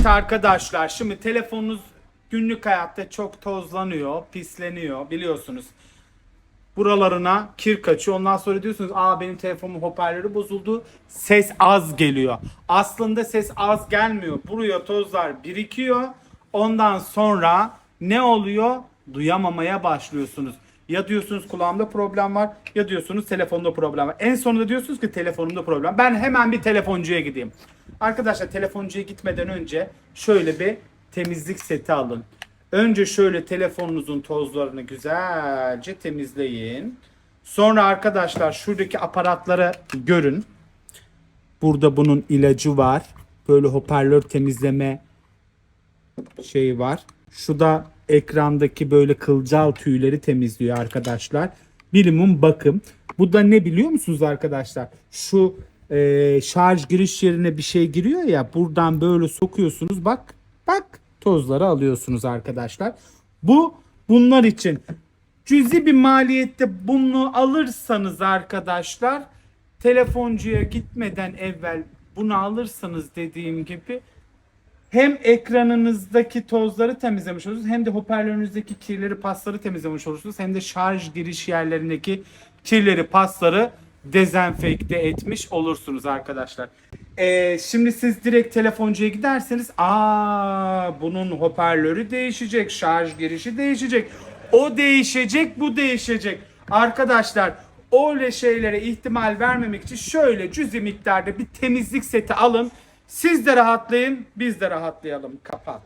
Evet arkadaşlar şimdi telefonunuz günlük hayatta çok tozlanıyor, pisleniyor biliyorsunuz. Buralarına kir kaçıyor. Ondan sonra diyorsunuz aa benim telefonumun hoparlörü bozuldu. Ses az geliyor. Aslında ses az gelmiyor. Buraya tozlar birikiyor. Ondan sonra ne oluyor? Duyamamaya başlıyorsunuz. Ya diyorsunuz kulağımda problem var ya diyorsunuz telefonda problem var. En sonunda diyorsunuz ki telefonumda problem. Ben hemen bir telefoncuya gideyim. Arkadaşlar telefoncuya gitmeden önce şöyle bir temizlik seti alın. Önce şöyle telefonunuzun tozlarını güzelce temizleyin. Sonra arkadaşlar şuradaki aparatları görün. Burada bunun ilacı var. Böyle hoparlör temizleme şeyi var. Şu da ekrandaki böyle kılcal tüyleri temizliyor arkadaşlar. Minimum bakım. Bu da ne biliyor musunuz arkadaşlar? Şu e, şarj giriş yerine bir şey giriyor ya buradan böyle sokuyorsunuz bak bak tozları alıyorsunuz arkadaşlar. Bu bunlar için cüzi bir maliyette bunu alırsanız arkadaşlar telefoncuya gitmeden evvel bunu alırsanız dediğim gibi hem ekranınızdaki tozları temizlemiş olursunuz hem de hoparlörünüzdeki kirleri pasları temizlemiş olursunuz hem de şarj giriş yerlerindeki kirleri pasları dezenfekte etmiş olursunuz arkadaşlar. Ee, şimdi siz direkt telefoncuya giderseniz aa bunun hoparlörü değişecek, şarj girişi değişecek. O değişecek, bu değişecek. Arkadaşlar öyle şeylere ihtimal vermemek için şöyle cüzi miktarda bir temizlik seti alın. Siz de rahatlayın, biz de rahatlayalım. Kapat.